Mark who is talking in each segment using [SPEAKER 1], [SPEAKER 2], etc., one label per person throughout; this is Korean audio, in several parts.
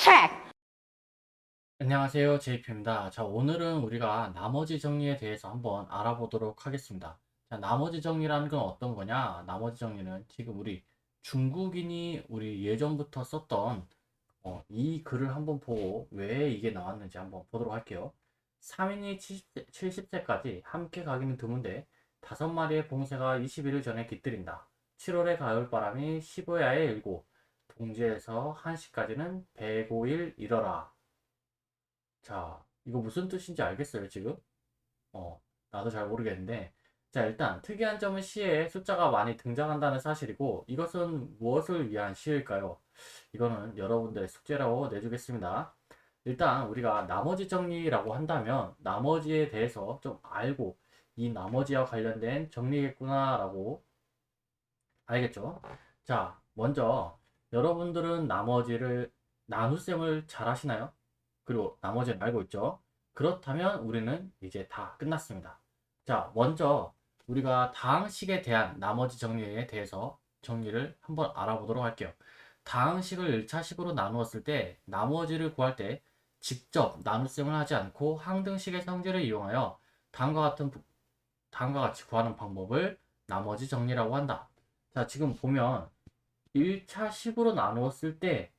[SPEAKER 1] check.
[SPEAKER 2] 안녕하세요. JP입니다. 자, 오늘은 우리가 나머지 정리에 대해서 한번 알아보도록 하겠습니다. 자, 나머지 정리라는 건 어떤 거냐? 나머지 정리는 지금 우리 중국인이 우리 예전부터 썼던 어, 이 글을 한번 보고 왜 이게 나왔는지 한번 보도록 할게요. 3인이 70세, 70세까지 함께 가기는 드문데 다섯 마리의 봉쇄가 21일 전에 깃들인다. 7월의 가을바람이 15야에 일고 동지에서 1시까지는 105일 일어라. 자, 이거 무슨 뜻인지 알겠어요, 지금? 어, 나도 잘 모르겠는데. 자, 일단 특이한 점은 시에 숫자가 많이 등장한다는 사실이고, 이것은 무엇을 위한 시일까요? 이거는 여러분들의 숙제라고 내주겠습니다. 일단 우리가 나머지 정리라고 한다면, 나머지에 대해서 좀 알고, 이 나머지와 관련된 정리겠구나라고 알겠죠? 자, 먼저 여러분들은 나머지를 나눗셈을 잘 하시나요? 그리고 나머지는 알고 있죠? 그렇다면 우리는 이제 다 끝났습니다. 자, 먼저 우리가 다항식에 대한 나머지 정리에 대해서 정리를 한번 알아보도록 할게요. 다항식을 1차식으로 나누었을 때 나머지를 구할 때 직접 나눗셈을 하지 않고 항등식의 성질을 이용하여 다음과 같은 부- 다음과 같이 구하는 방법을 나머지 정리라고 한다. 자, 지금 보면 1차식으로 나누었을 때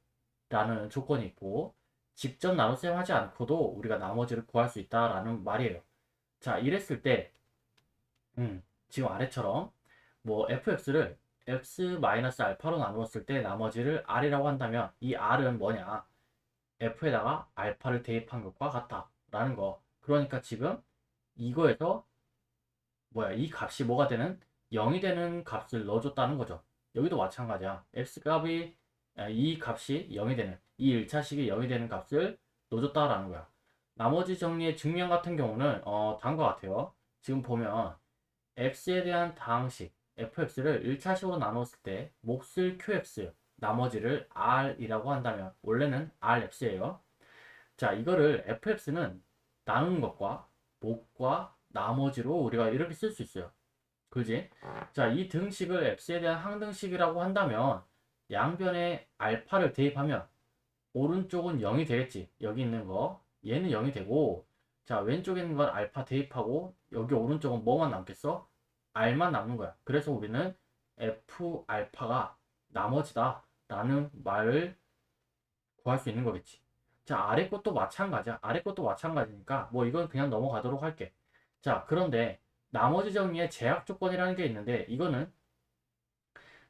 [SPEAKER 2] 라는 조건이 있고 직접 나눗셈 하지 않고도 우리가 나머지를 구할 수 있다라는 말이에요. 자, 이랬을 때, 음, 지금 아래처럼, 뭐, fx를 x-알파로 나누었을 때 나머지를 r이라고 한다면, 이 r은 뭐냐? f에다가 알파를 대입한 것과 같다. 라는 거. 그러니까 지금 이거에서, 뭐야, 이 값이 뭐가 되는? 0이 되는 값을 넣어줬다는 거죠. 여기도 마찬가지야. x 값이, 아, 이 값이 0이 되는, 이 1차식이 0이 되는 값을 넣어줬다라는 거야. 나머지 정리의 증명 같은 경우는 어, 다음과 같아요. 지금 보면 x에 대한 다항식 fx를 1차식으로 나눴을 때 몫을 qx 나머지를 r이라고 한다면 원래는 rx예요. 자, 이거를 fx는 나누는 것과 몫과 나머지로 우리가 이렇게 쓸 수 있어요. 그지? 자, 이 등식을 x에 대한 항등식이라고 한다면 양변에 알파를 대입하면 오른쪽은 0이 되겠지. 여기 있는 거. 얘는 0이 되고, 자, 왼쪽에 있는 건 알파 대입하고, 여기 오른쪽은 뭐만 남겠어? r만 남는 거야. 그래서 우리는 f 알파가 나머지다. 라는 말을 구할 수 있는 거겠지. 자, 아래 것도 마찬가지야. 아래 것도 마찬가지니까, 뭐 이건 그냥 넘어가도록 할게. 자, 그런데 나머지 정리의 제약 조건이라는 게 있는데, 이거는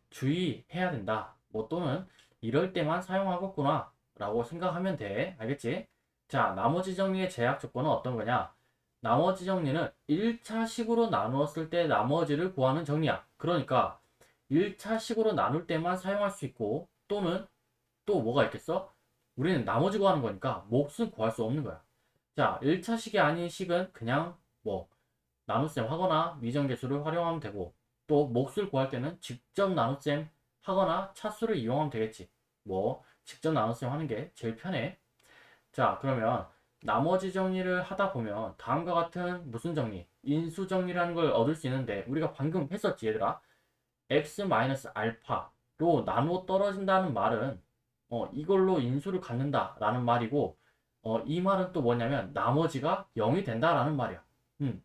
[SPEAKER 2] 주의해야 된다. 뭐 또는 이럴 때만 사용하겠구나. 라고 생각하면 돼. 알겠지? 자, 나머지 정리의 제약 조건은 어떤 거냐? 나머지 정리는 1차식으로 나누었을 때 나머지를 구하는 정리야. 그러니까 1차식으로 나눌 때만 사용할 수 있고 또는 또 뭐가 있겠어? 우리는 나머지 구하는 거니까 몫은 구할 수 없는 거야. 자, 1차식이 아닌 식은 그냥 뭐 나눗셈 하거나 미정계수를 활용하면 되고 또 몫을 구할 때는 직접 나눗셈 하거나 차수를 이용하면 되겠지. 뭐 직접 나눗셈 하는 게 제일 편해. 자, 그러면 나머지 정리를 하다 보면 다음과 같은 무슨 정리? 인수 정리라는 걸 얻을 수 있는데 우리가 방금 했었지, 얘들아. x-알파로 나누어 떨어진다는 말은 어, 이걸로 인수를 갖는다 라는 말이고 어, 이 말은 또 뭐냐면 나머지가 0이 된다 라는 말이야. 음.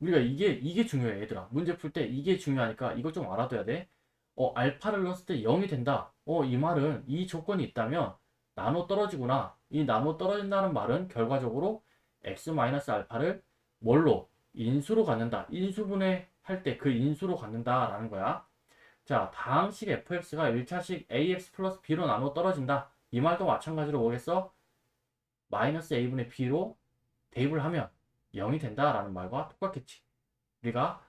[SPEAKER 2] 우리가 이게 이게 중요해, 얘들아. 문제 풀 때 이게 중요하니까 이걸 좀 알아둬야 돼. 어, 알파를 넣었을 때 0이 된다. 어, 이 말은 이 조건이 있다면 나눠 떨어지구나. 이 나눠 떨어진다는 말은 결과적으로 x-알파를 뭘로? 인수로 갖는다. 인수분해 할 때 그 인수로 갖는다 라는 거야. 자, 다항식 fx가 1차식 ax 플러스 b로 나눠 떨어진다. 이 말도 마찬가지로 뭐겠어? 마이너스 a분의 b로 대입을 하면 0이 된다라는 말과 똑같겠지. 우리가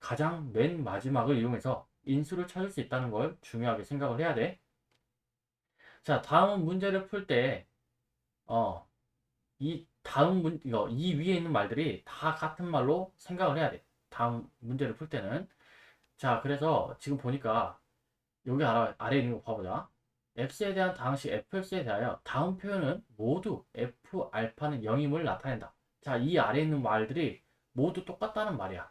[SPEAKER 2] 가장 맨 마지막을 이용해서 인수를 찾을 수 있다는 걸 중요하게 생각을 해야 돼. 자, 다음 문제를 풀 때, 어, 이 다음 문, 이거, 이 위에 있는 말들이 다 같은 말로 생각을 해야 돼. 다음 문제를 풀 때는. 자, 그래서 지금 보니까 여기 아래, 아래에 있는 거 봐보자. f에 대한 다항식 fx에 대하여 다음 표현은 모두 f 알파는 0임을 나타낸다. 자, 이 아래에 있는 말들이 모두 똑같다는 말이야.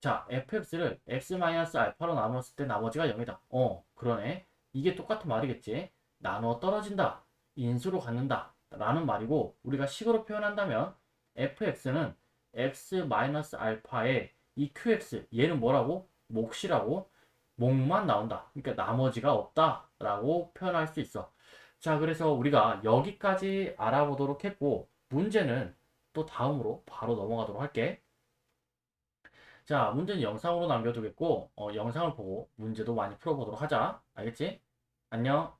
[SPEAKER 2] 자, fx를 x-알파로 나누었을 때 나머지가 0이다. 어, 그러네. 이게 똑같은 말이겠지. 나누어 떨어진다. 인수로 갖는다 라는 말이고 우리가 식으로 표현한다면 fx는 x 마이너스 알파의 이 qx 얘는 뭐라고? 몫이라고 몫만 나온다. 그러니까 나머지가 없다 라고 표현할 수 있어. 자, 그래서 우리가 여기까지 알아보도록 했고 문제는 또 다음으로 바로 넘어가도록 할게. 자, 문제는 영상으로 남겨두겠고 어, 영상을 보고 문제도 많이 풀어보도록 하자. 알겠지? 안녕.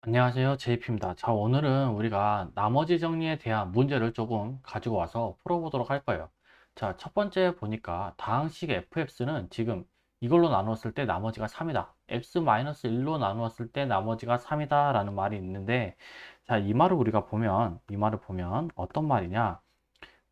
[SPEAKER 2] 안녕하세요. 제이피입니다. 자, 오늘은 우리가 나머지 정리에 대한 문제를 조금 가지고 와서 풀어보도록 할 거예요. 자, 첫 번째 보니까 다항식 fx는 지금 이걸로 나누었을 때 나머지가 3이다. x-1로 나누었을 때 나머지가 3이다 라는 말이 있는데 자, 이 말을 우리가 보면 이 말을 보면 어떤 말이냐?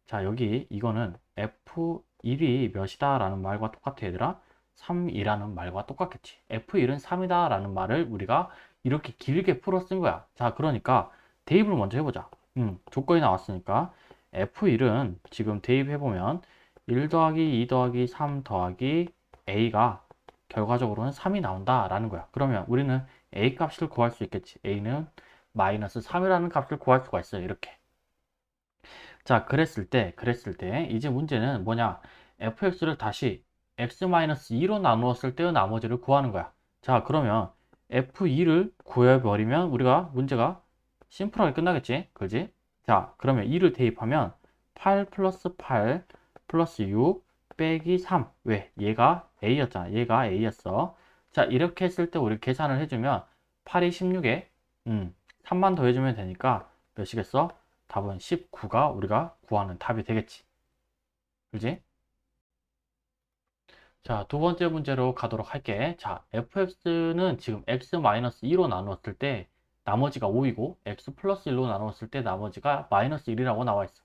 [SPEAKER 2] 자, 여기 이거는 f1이 몇이다 라는 말과 똑같아 얘들아. 3이라는 말과 똑같겠지. f1은 3이다 라는 말을 우리가 이렇게 길게 풀어 쓴 거야. 자, 그러니까 대입을 먼저 해보자. 음, 조건이 나왔으니까 F1은 지금 대입해보면 1 더하기 2 더하기 3 더하기 A가 결과적으로는 3이 나온다 라는 거야. 그러면 우리는 A 값을 구할 수 있겠지. A는 마이너스 3이라는 값을 구할 수가 있어요. 이렇게. 자, 그랬을 때, 그랬을 때, 이제 문제는 뭐냐? fx를 다시 x-2로 나누었을 때의 나머지를 구하는 거야. 자, 그러면 f2를 구해버리면 우리가 문제가 심플하게 끝나겠지? 그지? 자, 그러면 2를 대입하면 8 플러스 8 플러스 6 빼기 3. 왜? 얘가 A였잖아. 얘가 A였어. 자, 이렇게 했을 때 우리 계산을 해주면 8이 16에 음, 3만 더해주면 되니까 몇이겠어? 답은 19가 우리가 구하는 답이 되겠지. 그지? 자, 두 번째 문제로 가도록 할게. 자, fx는 지금 x-2로 나누었을 때 나머지가 5이고 x 플러스 1로 나누었을 때 나머지가 마이너스 1이라고 나와 있어.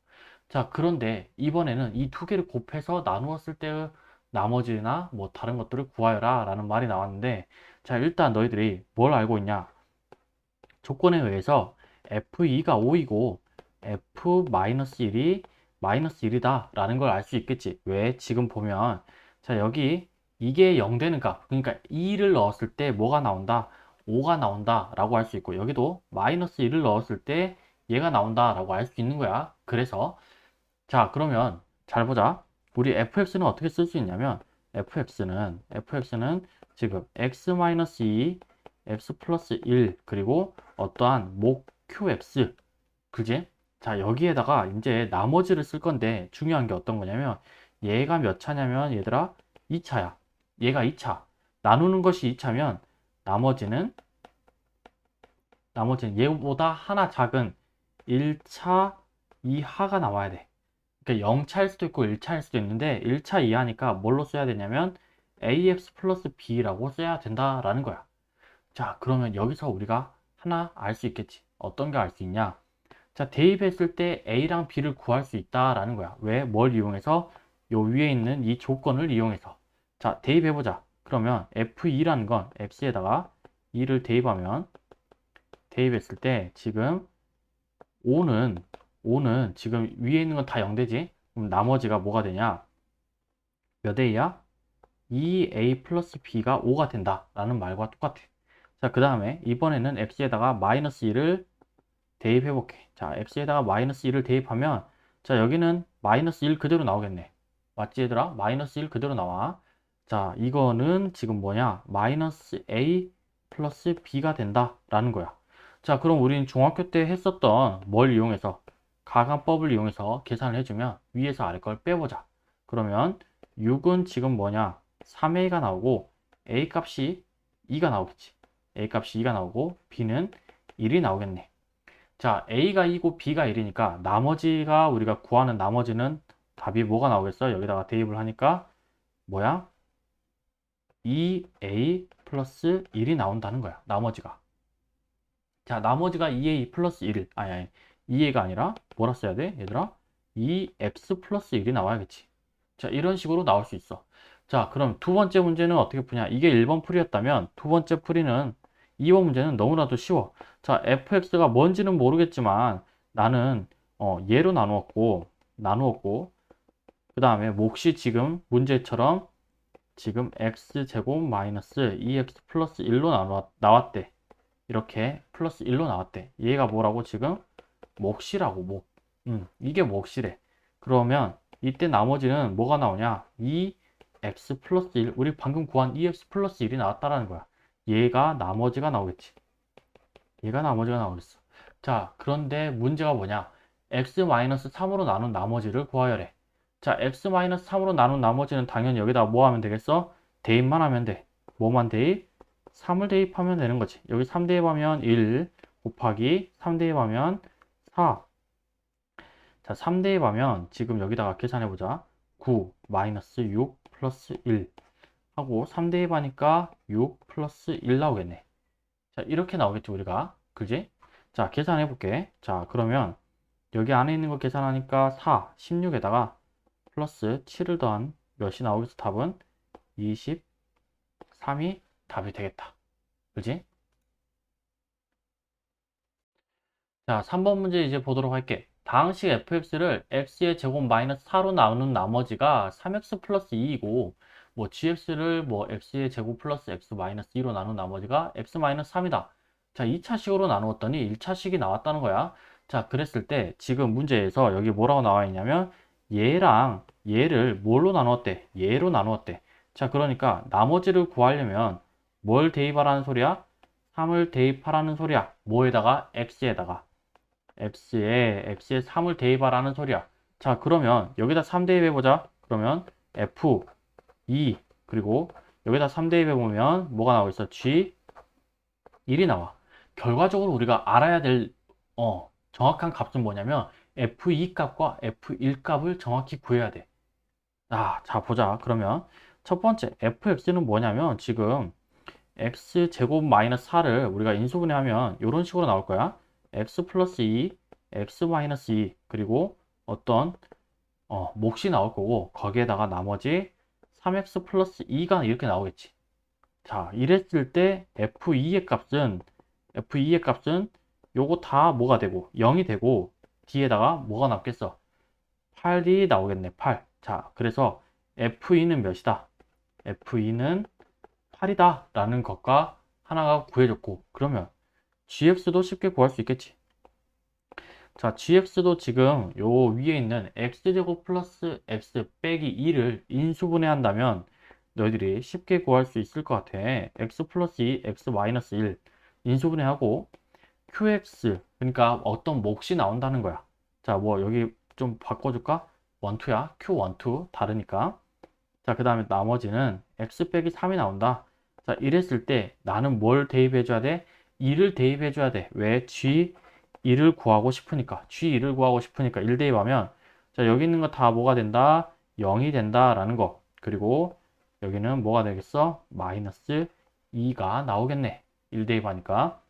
[SPEAKER 2] 자, 그런데 이번에는 이 두 개를 곱해서 나누었을 때 나머지나 뭐 다른 것들을 구하여라 라는 말이 나왔는데 자, 일단 너희들이 뭘 알고 있냐? 조건에 의해서 f2가 5이고 f-1이 마이너스 1이다 라는 걸 알 수 있겠지. 왜? 지금 보면 자, 여기 이게 0 되는 값. 그러니까 2를 넣었을 때 뭐가 나온다? 5가 나온다 라고 할 수 있고 여기도 마이너스 1을 넣었을 때 얘가 나온다 라고 알 수 있는 거야. 그래서 자, 그러면 잘 보자. 우리 fx는 어떻게 쓸 수 있냐면 fx는 fx는 지금 x-2 x 플러스 1 그리고 어떠한 목 qx 그지? 자 여기에다가 이제 나머지를 쓸 건데 중요한 게 어떤 거냐면 얘가 몇 차냐면 얘들아 2차야 얘가 2차 나누는 것이 2차면 나머지는 나머지는 얘보다 하나 작은 1차 이하가 나와야 돼 그러니까 0차일 수도 있고 1차일 수도 있는데 1차 이하니까 뭘로 써야 되냐면 ax 플러스 b라고 써야 된다라는 거야. 자, 그러면 여기서 우리가 하나 알 수 있겠지. 어떤 게 알 수 있냐? 자, 대입했을 때 a랑 b를 구할 수 있다라는 거야. 왜? 뭘 이용해서? 요 위에 있는 이 조건을 이용해서. 자, 대입해보자. 그러면 f2라는 건 x에다가 2를 대입하면 대입했을 때 지금 5는 5는 지금 위에 있는 건 다 0되지? 그럼 나머지가 뭐가 되냐? 몇 a야? 2a 플러스 b가 5가 된다 라는 말과 똑같아 자 그 다음에 이번에는 x에다가 마이너스 1을 대입해 볼게 자 x에다가 마이너스 1을 대입하면 자 여기는 마이너스 1 그대로 나오겠네 맞지 얘들아? 마이너스 1 그대로 나와 자 이거는 지금 뭐냐 마이너스 a 플러스 b가 된다 라는 거야 자 그럼 우리는 중학교 때 했었던 뭘 이용해서 가간법을 이용해서 계산을 해주면 위에서 아래 걸 빼보자. 그러면 6은 지금 뭐냐? 3a가 나오고 a 값이 2가 나오겠지. A 값이 2가 나오고 b는 1이 나오겠네. 자, a가 2고 b가 1이니까 나머지가 우리가 구하는 나머지는 답이 뭐가 나오겠어? 여기다가 대입을 하니까 뭐야? 2a 플러스 1이 나온다는 거야. 나머지가. 자, 나머지가 2a 플러스 1. 아니, 아니. 2a가 아니라 뭐라 써야 돼? 얘들아 2x 플러스 1이 나와야겠지 자 이런 식으로 나올 수 있어 자 그럼 두 번째 문제는 어떻게 푸냐 이게 1번 풀이였다면 두 번째 풀이는 2번 문제는 너무나도 쉬워 자 fx가 뭔지는 모르겠지만 나는 어, 얘로 나누었고 나누었고 그 다음에 몫이 지금 문제처럼 지금 x제곱 마이너스 2x 플러스 1로 나왔, 나왔대 이렇게 플러스 1로 나왔대. 얘가 뭐라고 지금? 몫이라고, 몫. 음, 이게 몫이래. 그러면 이때 나머지는 뭐가 나오냐? 2x 플러스 1. 우리 방금 구한 2x 플러스 1이 나왔다라는 거야. 얘가 나머지가 나오겠지. 얘가 나머지가 나오겠어. 자, 그런데 문제가 뭐냐? x-3으로 나눈 나머지를 구하여래. 자, x-3으로 나눈 나머지는 당연히 여기다 뭐 하면 되겠어? 대입만 하면 돼. 뭐만 대입? 3을 대입하면 되는 거지. 여기 3 대입하면 1 곱하기 3 대입하면 4. 자, 3 대입하면 지금 여기다가 계산해보자. 9 마이너스 6 플러스 1 하고 3 대입하니까 6 플러스 1 나오겠네. 자, 이렇게 나오겠지, 우리가. 그지? 자, 계산해 볼게. 자, 그러면 여기 안에 있는 거 계산하니까 4, 16에다가 플러스 7을 더한 몇이 나오겠어? 답은 23이 답이 되겠다. 그지? 자, 3번 문제 이제 보도록 할게. 다항식 fx를 x의 제곱 마이너스 4로 나누는 나머지가 3x 플러스 2이고 뭐 gx를 뭐 x의 제곱 플러스 x 마이너스 2로 나눈 나머지가 x 마이너스 3이다. 자, 2차식으로 나누었더니 1차식이 나왔다는 거야. 자, 그랬을 때 지금 문제에서 여기 뭐라고 나와 있냐면 얘랑 얘를 뭘로 나누었대? 얘로 나누었대. 자, 그러니까 나머지를 구하려면 뭘 대입하라는 소리야? 3을 대입하라는 소리야. 뭐에다가? x에다가. x에 x에 3을 대입하라는 소리야. 자, 그러면 여기다 3 대입해 보자. 그러면 f 2 그리고 여기다 3 대입해 보면 뭐가 나오고 있어? g 1이 나와. 결과적으로 우리가 알아야 될 어, 정확한 값은 뭐냐면 f2 값과 f1 값을 정확히 구해야 돼. 아, 자, 보자. 그러면 첫 번째 fx는 뭐냐면 지금 x 제곱 마이너스 4를 우리가 인수분해하면 이런 식으로 나올 거야. x 플러스 2, x 마이너스 2 그리고 어떤 어, 몫이 나올 거고 거기에다가 나머지 3x 플러스 2가 이렇게 나오겠지. 자, 이랬을 때 f2의 값은 f2의 값은 요거 다 뭐가 되고 0이 되고 뒤에다가 뭐가 남겠어? 8이 나오겠네. 8. 자, 그래서 f2는 몇이다? f2는 8이다 라는 것과 하나가 구해졌고 그러면 gx도 쉽게 구할 수 있겠지. 자, gx도 지금 요 위에 있는 x제곱 플러스 x 빼기 2를 인수분해 한다면 너희들이 쉽게 구할 수 있을 것 같아. x 플러스 2, x 마이너스 1 인수분해하고 qx 그러니까 어떤 몫이 나온다는 거야. 자, 뭐 여기 좀 바꿔줄까? 1, 2야. q1, 2 다르니까. 자, 그 다음에 나머지는 x 빼기 3이 나온다. 자, 이랬을 때 나는 뭘 대입해줘야 돼? 2를 대입해줘야 돼. 왜? G2를 구하고 싶으니까. g2를 구하고 싶으니까 1 대입하면 자, 여기 있는 거 다 뭐가 된다? 0이 된다라는 거. 그리고 여기는 뭐가 되겠어? 마이너스 2가 나오겠네. 1 대입하니까.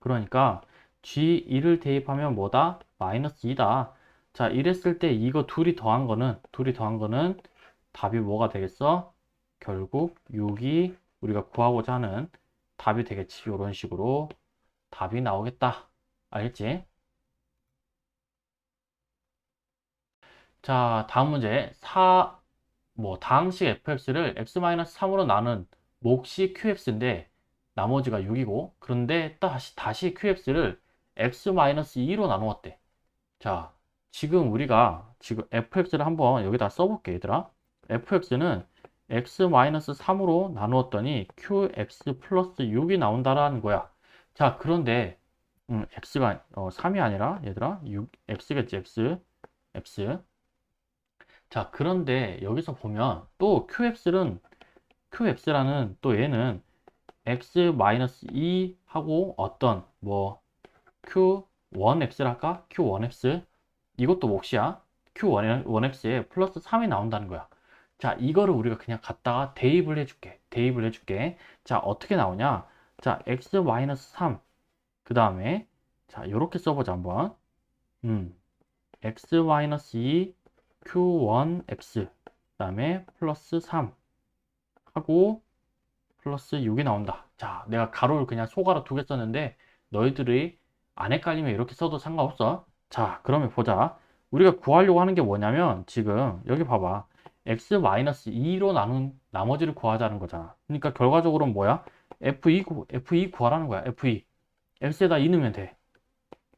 [SPEAKER 2] 그러니까 G2를 대입하면 뭐다? 마이너스 2다. 자, 이랬을 때 이거 둘이 더한 거는, 둘이 더한 거는 답이 뭐가 되겠어? 결국 6이 우리가 구하고자 하는 답이 되겠지. 이런 식으로 답이 나오겠다. 알겠지? 자, 다음 문제. 4, 뭐, 다항식 fx를 x-3으로 나눈 몫이 qx인데, 나머지가 6이고, 그런데 다시, 다시 qx를 x-2로 나누었대. 자, 지금 우리가 지금 fx를 한번 여기다 써볼게, 얘들아. fx는 x-3으로 나누었더니 qx 플러스 6이 나온다라는 거야. 자, 그런데 음, x가 어, 3이 아니라 얘들아 6, x겠지, x, x. 자, 그런데 여기서 보면 또 qx는 qx라는 또 얘는 x-2 하고 어떤 뭐 q1x랄까? q1x 이것도 몫이야. q1x에 플러스 3이 나온다는 거야. 자, 이거를 우리가 그냥 갖다가 대입을 해줄게. 대입을 해줄게. 자, 어떻게 나오냐? 자, x-3. 그 다음에, 자, 요렇게 써보자, 한번. 음, x-2 q1x. 그 다음에 플러스 3. 하고, 플러스 6이 나온다. 자, 내가 가로를 그냥 소가로 두 개 썼는데, 너희들이 안 헷갈리면 이렇게 써도 상관없어. 자, 그러면 보자. 우리가 구하려고 하는 게 뭐냐면, 지금, 여기 봐봐. x-2로 나눈 나머지를 구하자는 거잖아. 그러니까 결과적으로는 뭐야? F2, 구- F2 구하라는 거야. F2. X에다 2 넣으면 돼.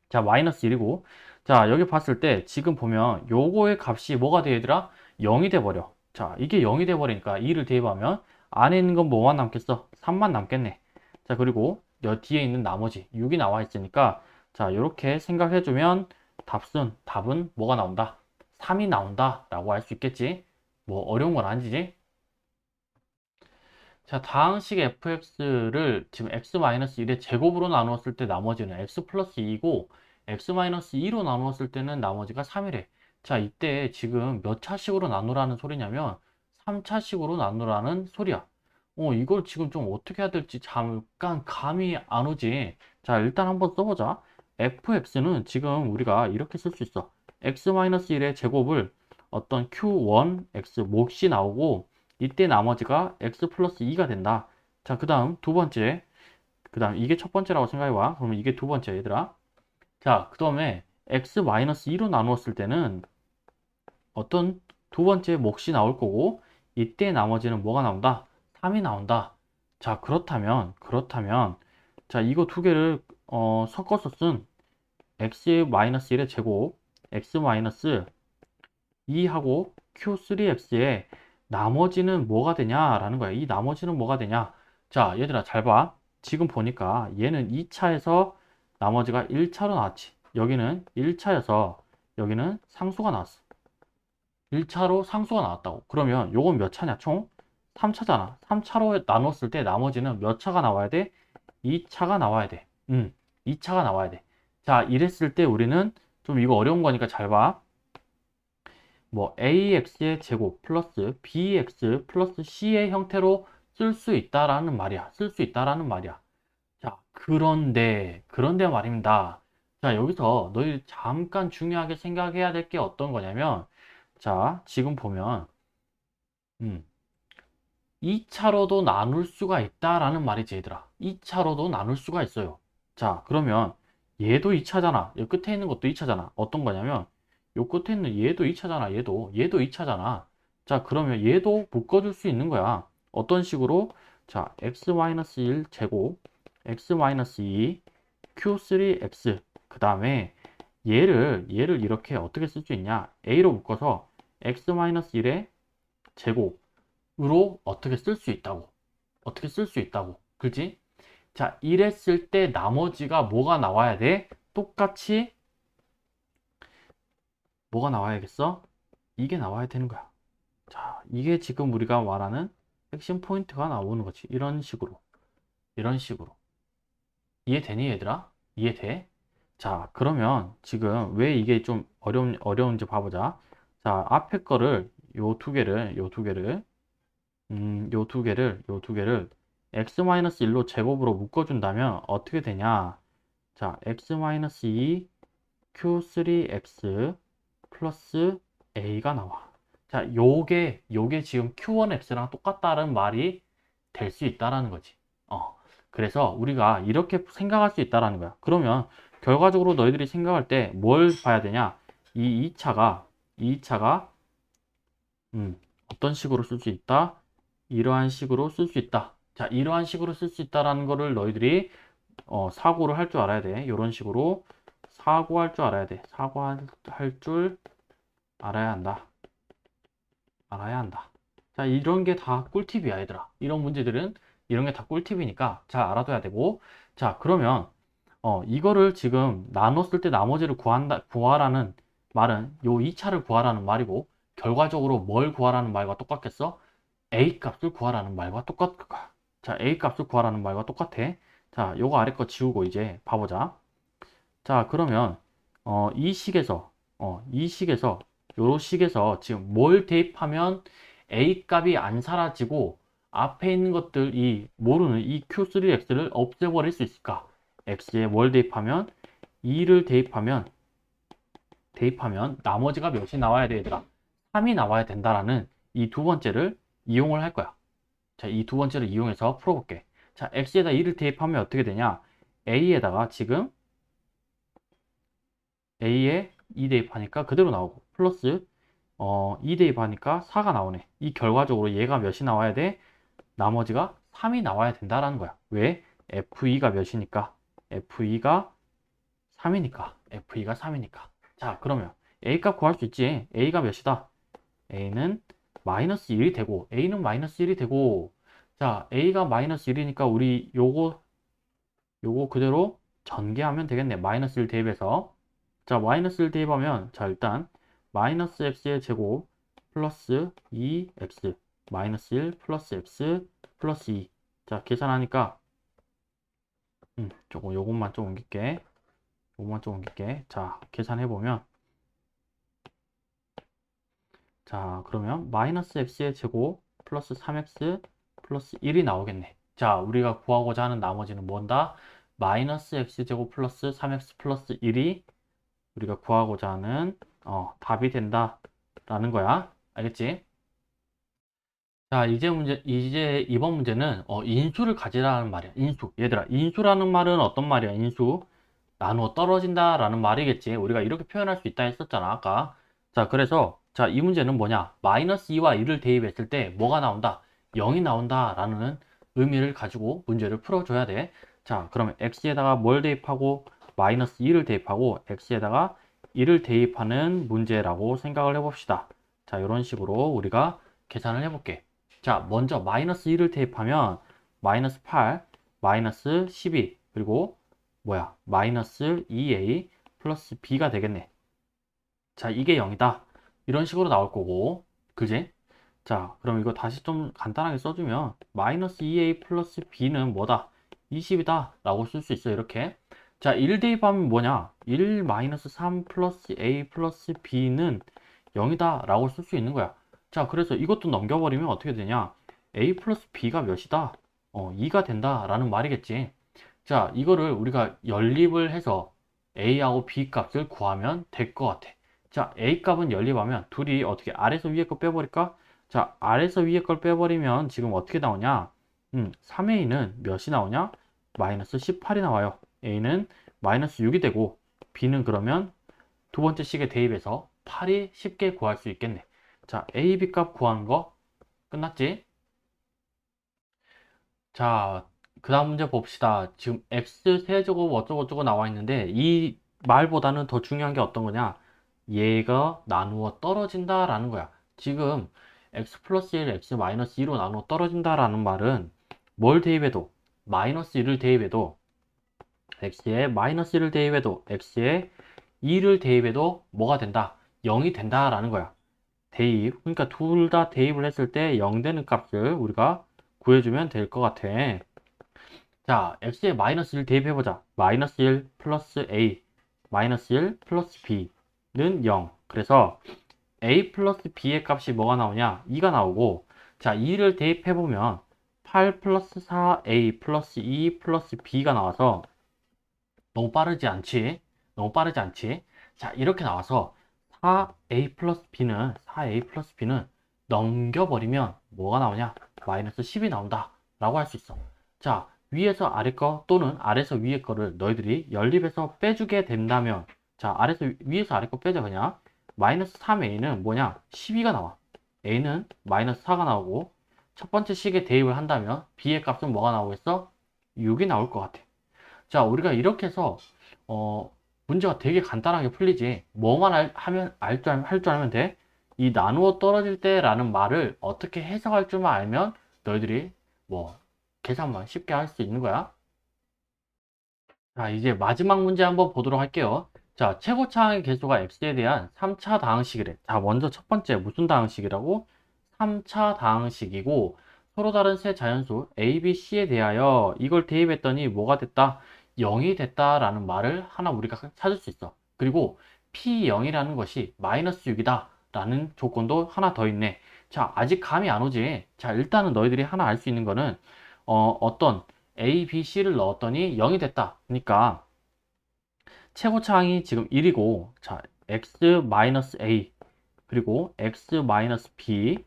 [SPEAKER 2] 자, 마이너스 1이고. 자, 여기 봤을 때 지금 보면 요거의 값이 뭐가 돼, 얘들아? 0이 돼 버려. 자, 이게 0이 돼 버리니까 2를 대입하면 안에 있는 건 뭐만 남겠어? 3만 남겠네. 자, 그리고 여 뒤에 있는 나머지 6이 나와 있으니까 자, 이렇게 생각해 주면 답은 답은 뭐가 나온다? 3이 나온다 라고 할 수 있겠지. 뭐 어려운 건 아니지. 자, 다항식 fx를 지금 x-1의 제곱으로 나누었을 때 나머지는 x 플러스 2이고 x-2로 나누었을 때는 나머지가 3이래. 자, 이때 지금 몇 차식으로 나누라는 소리냐면 3차식으로 나누라는 소리야. 어, 이걸 지금 좀 어떻게 해야 될지 잠깐 감이 안 오지. 자, 일단 한번 써보자. fx는 지금 우리가 이렇게 쓸 수 있어. x-1의 제곱을 어떤 q1, x 몫이 나오고 이때 나머지가 x 플러스 2가 된다. 자, 그 다음 두 번째. 그 다음 이게 첫 번째라고 생각해봐. 그러면 이게 두 번째 얘들아. 자, 그 다음에 x 마이너스 2로 나누었을 때는 어떤 두 번째 몫이 나올 거고 이때 나머지는 뭐가 나온다? 3이 나온다. 자, 그렇다면 그렇다면 자, 이거 두 개를 어, 섞어서 쓴 x 마이너스 1의 제곱 x 마이너스 2하고 q3x의 나머지는 뭐가 되냐라는 거야. 이 나머지는 뭐가 되냐? 자, 얘들아 잘 봐. 지금 보니까 얘는 2차에서 나머지가 1차로 나왔지. 여기는 1차여서 여기는 상수가 나왔어. 1차로 상수가 나왔다고. 그러면 요건 몇 차냐? 총 3차잖아. 3차로 나눴을 때 나머지는 몇 차가 나와야 돼? 2차가 나와야 돼. 음, 2차가 나와야 돼. 자, 이랬을 때 우리는 좀 이거 어려운 거니까 잘 봐. 뭐 ax의 제곱 플러스 bx 플러스 c의 형태로 쓸 수 있다라는 말이야. 쓸 수 있다라는 말이야. 자, 그런데 그런데 말입니다. 자, 여기서 너희 잠깐 중요하게 생각해야 될 게 어떤 거냐면 자, 지금 보면 음. 2차로도 나눌 수가 있다라는 말이지, 얘들아. 2차로도 나눌 수가 있어요. 자, 그러면 얘도 2차잖아. 이 끝에 있는 것도 2차잖아. 어떤 거냐면 요 끝에 있는 얘도 2차잖아. 얘도. 얘도 2차잖아. 자, 그러면 얘도 묶어줄 수 있는 거야. 어떤 식으로? 자, x-1 제곱, x-2, q3x. 그 다음에 얘를, 얘를 이렇게 어떻게 쓸 수 있냐? a로 묶어서 x-1의 제곱으로 어떻게 쓸 수 있다고. 어떻게 쓸 수 있다고. 그지? 자, 이랬을 때 나머지가 뭐가 나와야 돼? 똑같이 뭐가 나와야겠어? 이게 나와야 되는 거야. 자, 이게 지금 우리가 말하는 핵심 포인트가 나오는 거지. 이런 식으로. 이런 식으로. 이해되니, 얘들아? 이해돼? 자, 그러면 지금 왜 이게 좀 어려운, 어려운지 봐보자. 자, 앞에 거를, 요 두 개를, 요 두 개를, 음, 요 두 개를, 요 두 개를 x-1로 제곱으로 묶어준다면 어떻게 되냐? 자, x-2 q3x 플러스 a가 나와. 자, 요게 요게 지금 q1x랑 똑같다는 말이 될 수 있다라는 거지. 어. 그래서 우리가 이렇게 생각할 수 있다라는 거야. 그러면 결과적으로 너희들이 생각할 때 뭘 봐야 되냐? 이 2차가 2차가 음, 어떤 식으로 쓸 수 있다? 이러한 식으로 쓸 수 있다. 자, 이러한 식으로 쓸 수 있다라는 거를 너희들이 어, 사고를 할 줄 알아야 돼. 이런 식으로 사고할 줄 알아야 돼. 사고할 줄 알아야 한다. 알아야 한다. 자, 이런 게 다 꿀팁이야, 얘들아. 이런 문제들은 이런 게 다 꿀팁이니까 잘 알아둬야 되고. 자, 그러면 어, 이거를 지금 나눴을 때 나머지를 구한다, 구하라는 말은 요 2차를 구하라는 말이고 결과적으로 뭘 구하라는 말과 똑같겠어? A 값을 구하라는 말과 거야. 자, A 값을 구하라는 말과 똑같아. 자, 요거 아래 거 지우고 이제 봐보자. 자, 그러면 어, 이 식에서 어, 이 식에서 요런 식에서 지금 뭘 대입하면 A 값이 안 사라지고 앞에 있는 것들 이 모르는 이 Q3X를 없애버릴 수 있을까? X에 뭘 대입하면 2를 대입하면 대입하면 나머지가 몇이 나와야 돼 얘들아? 3이 나와야 된다라는 이 두 번째를 이용을 할 거야. 자, 이 두 번째를 이용해서 풀어볼게. 자, X에다 2를 대입하면 어떻게 되냐? A에다가 지금 A에 2 대입하니까 그대로 나오고 플러스 어, 2 대입하니까 4가 나오네. 이 결과적으로 얘가 몇이 나와야 돼? 나머지가 3이 나와야 된다라는 거야. 왜? F2가 몇이니까? F2가 3이니까. F2가 3이니까. 자, 그러면 A 값 구할 수 있지. A가 몇이다? A는 마이너스 1이 되고, A는 마이너스 1이 되고, 자, A가 마이너스 1이니까 우리 요거, 요거 그대로 전개하면 되겠네. 마이너스 1 대입해서. 자, 마이너스 1 대입하면, 자, 일단, 마이너스 x의 제곱 플러스 2x 마이너스 1 플러스 x 플러스 2. 자, 계산하니까, 음, 조금 요것만 좀 옮길게. 요것만 좀 옮길게. 자, 계산해 보면, 자, 그러면 마이너스 x의 제곱 플러스 3x 플러스 1이 나오겠네. 자, 우리가 구하고자 하는 나머지는 뭔다? 마이너스 x제곱 플러스 3x 플러스 1이 우리가 구하고자 하는 어, 답이 된다라는 거야. 알겠지? 자, 이제 문제, 이제 이번 문제는 어, 인수를 가지라는 말이야. 인수. 얘들아, 인수라는 말은 어떤 말이야? 인수. 나누어 떨어진다 라는 말이겠지. 우리가 이렇게 표현할 수 있다 했었잖아, 아까. 자, 그래서 자, 이 문제는 뭐냐? 마이너스 2와 1을 대입했을 때 뭐가 나온다? 0이 나온다 라는 의미를 가지고 문제를 풀어줘야 돼. 자, 그러면 x에다가 뭘 대입하고 마이너스 2를 대입하고 x에다가 1을 대입하는 문제라고 생각을 해봅시다. 자, 이런 식으로 우리가 계산을 해볼게. 자, 먼저 마이너스 1을 대입하면 마이너스 8, 마이너스 12, 그리고 뭐야? 마이너스 2a 플러스 b가 되겠네. 자, 이게 0이다. 이런 식으로 나올 거고, 그지? 자, 그럼 이거 다시 좀 간단하게 써주면 마이너스 2a 플러스 b는 뭐다? 20이다 라고 쓸 수 있어 이렇게 자 1 대입하면 뭐냐? 1 마이너스 3 플러스 a 플러스 b는 0이다 라고 쓸 수 있는 거야. 자 그래서 이것도 넘겨버리면 어떻게 되냐? A 플러스 b가 몇이다? 어 2가 된다 라는 말이겠지. 자 이거를 우리가 연립을 해서 a하고 b 값을 구하면 될 것 같아. 자 a 값은 연립하면 둘이 어떻게 아래서 위에 거 빼버릴까? 자 아래서 위에 걸 빼버리면 지금 어떻게 나오냐? 음, 3a는 몇이 나오냐? 마이너스 18이 나와요. A는 마이너스 6이 되고 b는 그러면 두 번째 식에 대입해서 8이 쉽게 구할 수 있겠네. 자, a, b 값 구하는 거 끝났지? 자, 그 다음 문제 봅시다. 지금 x 세제곱 어쩌고저쩌고 나와 있는데 이 말보다는 더 중요한 게 어떤 거냐? 얘가 나누어 떨어진다 라는 거야. 지금 x 플러스 1, x 마이너스 2로 나누어 떨어진다 라는 말은 뭘 대입해도 마이너스 1을 대입해도 x에 마이너스 1을 대입해도 x에 2를 대입해도 뭐가 된다? 0이 된다라는 거야. 대입. 그러니까 둘 다 대입을 했을 때 0 되는 값을 우리가 구해주면 될 것 같아. 자, x에 마이너스 1 대입해보자. 마이너스 1 플러스 a 마이너스 1 플러스 b는 0. 그래서 a 플러스 b의 값이 뭐가 나오냐? 2가 나오고 자, 2를 대입해보면 8 플러스 4a 플러스 2 플러스 b가 나와서 너무 빠르지 않지? 너무 빠르지 않지? 자, 이렇게 나와서 4a 플러스 b는 4a 플러스 b는 넘겨버리면 뭐가 나오냐? 마이너스 10이 나온다 라고 할 수 있어. 자, 위에서 아래 거 또는 아래서 위에 거를 너희들이 연립해서 빼주게 된다면 자, 아래서 위에서 아래 거 빼자 그냥 마이너스 3a는 뭐냐? 12가 나와. a는 마이너스 4가 나오고 첫 번째 식에 대입을 한다면 b의 값은 뭐가 나오겠어? 6이 나올 것 같아. 자, 우리가 이렇게 해서 어, 문제가 되게 간단하게 풀리지. 뭐만 알, 하면 알줄 할줄 알면 돼. 이 나누어 떨어질 때 라는 말을 어떻게 해석할 줄만 알면 너희들이 뭐 계산만 쉽게 할 수 있는 거야. 자, 이제 마지막 문제 한번 보도록 할게요. 자, 최고차항의 개수가 x에 대한 3차 다항식이래. 자, 먼저 첫 번째 무슨 다항식이라고? 3차 다항식이고 서로 다른 세 자연수 a, b, c에 대하여 이걸 대입했더니 뭐가 됐다? 0이 됐다라는 말을 하나 우리가 찾을 수 있어. 그리고 p0이라는 것이 마이너스 6이다 라는 조건도 하나 더 있네. 자, 아직 감이 안 오지. 자, 일단은 너희들이 하나 알 수 있는 거는 어, 어떤 a, b, c를 넣었더니 0이 됐다. 그러니까 최고차항이 지금 1이고 자, x-a 그리고 x-b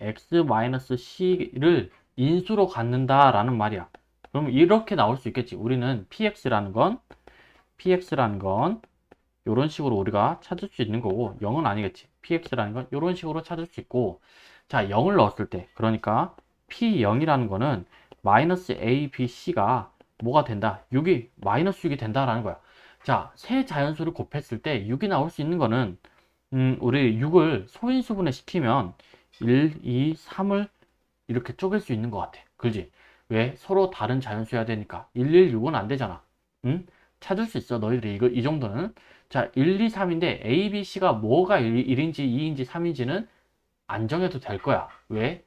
[SPEAKER 2] x-c를 인수로 갖는다라는 말이야. 그럼 이렇게 나올 수 있겠지. 우리는 px라는 건 px라는 건 이런 식으로 우리가 찾을 수 있는 거고 0은 아니겠지. px라는 건 이런 식으로 찾을 수 있고 자 0을 넣었을 때 그러니까 p0이라는 거는 마이너스 A, B, C가 뭐가 된다? 6이 마이너스 6이 된다라는 거야. 자, 세 자연수를 곱했을 때 6이 나올 수 있는 거는 음, 우리 6을 소인수분해 시키면 1, 2, 3을 이렇게 쪼갤 수 있는 것 같아. 그지? 왜? 서로 다른 자연수여야 되니까. 1, 1, 6은 안 되잖아. 응? 찾을 수 있어. 너희들이 이거, 이 정도는. 자, 1, 2, 3인데 A, B, C가 뭐가 1, 1인지 2인지 3인지는 안 정해도 될 거야. 왜?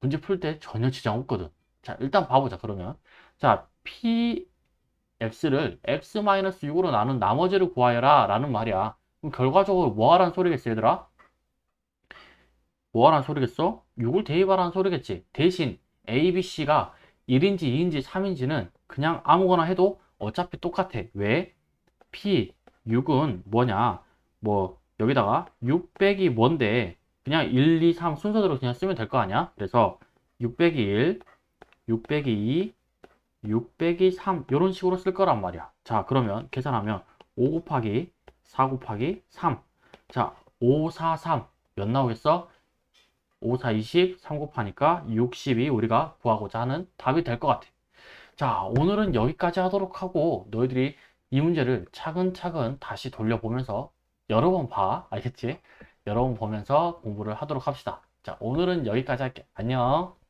[SPEAKER 2] 문제 풀 때 전혀 지장 없거든. 자, 일단 봐보자, 그러면. 자, P, X를 X-6으로 나눈 나머지를 구하여라. 라는 말이야. 그럼 결과적으로 뭐 하라는 소리겠어, 얘들아? 뭐 하라는 소리겠어? 6을 대입하라는 소리겠지. 대신 A, B, C가 1인지 2인지 3인지는 그냥 아무거나 해도 어차피 똑같아. 왜? P, 6은 뭐냐? 뭐, 여기다가 6 빼기 뭔데? 그냥 1, 2, 3 순서대로 그냥 쓰면 될 거 아니야? 그래서 6 빼기 1, 6 빼기 2, 6 빼기 3 이런 식으로 쓸 거란 말이야. 자, 그러면 계산하면 5 곱하기 4 곱하기 3. 자, 5, 4, 3. 몇 나오겠어? 5, 4, 20, 3 곱하니까 60이 우리가 구하고자 하는 답이 될 것 같아. 자, 오늘은 여기까지 하도록 하고 너희들이 이 문제를 차근차근 다시 돌려보면서 여러 번 봐. 알겠지? 여러 번 보면서 공부를 하도록 합시다. 자, 오늘은 여기까지 할게. 안녕.